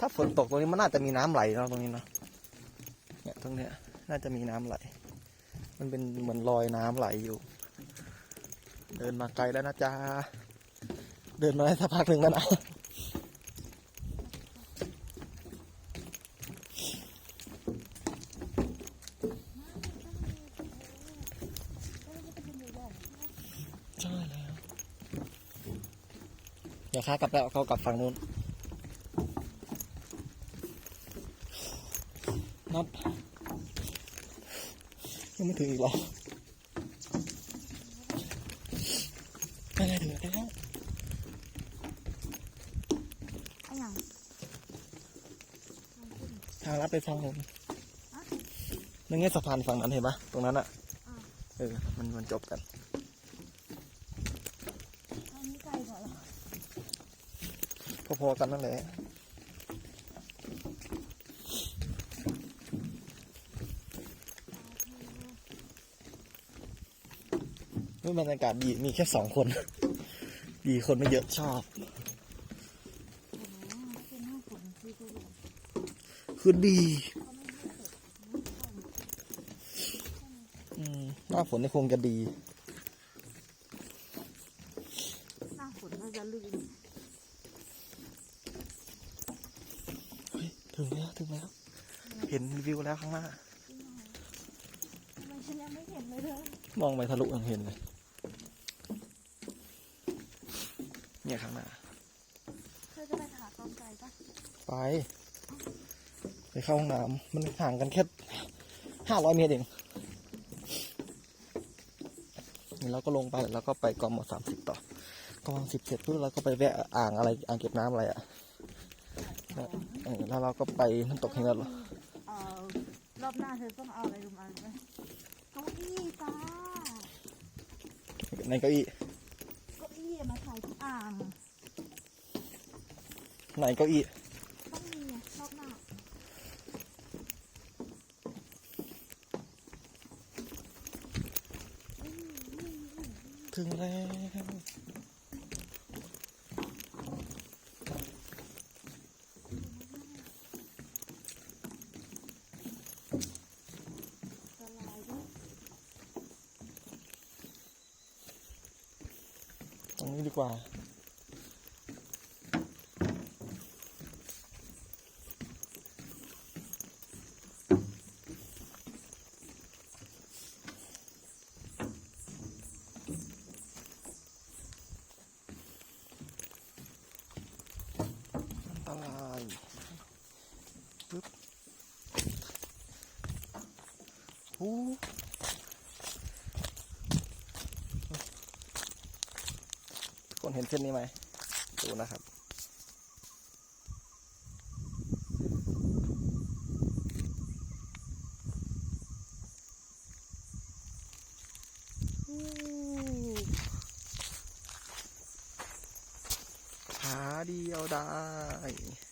ถ้าฝนตกตรงนี้มันน่าจะมีน้ำไหลเนาะตรงนี้เนาะเนี่ยตรงเนี้ยน่าจะมีน้ำไหล มันเป็นเหมือนรอยน้ำไหลอยู่ เดินมาไกลแล้วนะจ๊ะเดินมาได้สักพักหนึ่งแล้วนะใช่แล้วเดี๋ยวข้ากลับแล้วเขากลับฝั่งนู้น นับยังไม่ถึงอีกเหรอไม่ได้ถึงแล้วอะไรอย่างทางลัดไปฝั่งนู้นนั่นไงสะพานฝั่งนั้นเห็นปะตรงนั้นอะเออ มันมันจบกันอันนี้ไกลกว่าเหรอพอๆกันนั่นแหละ นี่บรรยากาศดี มีแค่สองคน ดีคนไม่เยอะชอบเป็นหน้าฝนที่ตัวคือดีอืมหน้าฝนนี่คงจะดี หน้าฝนน่าจะลื่นเฮ้ยถึงแล้วถึงแล้ว เห็นวิวแล้วข้างหน้าทำไมฉันยังไม่เห็นเลยเลยมองไปทะลุยังเห็นเลย เนี่ยข้างหน้าเธอจะไปถากองไก่ปะไปไปเข้าห้องน้ำมันห่างกันแค่ห้าร้อยเมตรเองนี่เราก็ลงไปแล้วก็ไปกมสามสิบต่อกมสิบเสร็จปุ๊บเราก็ไปแวะอ่างอะไรอ่างเก็บน้ำอะไรอะแล้วเออแล้วเราก็ไปน้ำตกเฮงแล้วเอ่อรอบหน้าเธอต้องเอาอะไรรู้ไหมเก้าอี้จ้าในเก้าอี้ เก้าอี้มาถ่ายที่อ่าง ในเก้าอี้ต้องมีไงรอบหน้าถึงแล้วตรงนี้ดีกว่า อันตรายปึ๊บโอ้คนเห็นเส้นนี้ไหมดูนะครับขาเดียวได้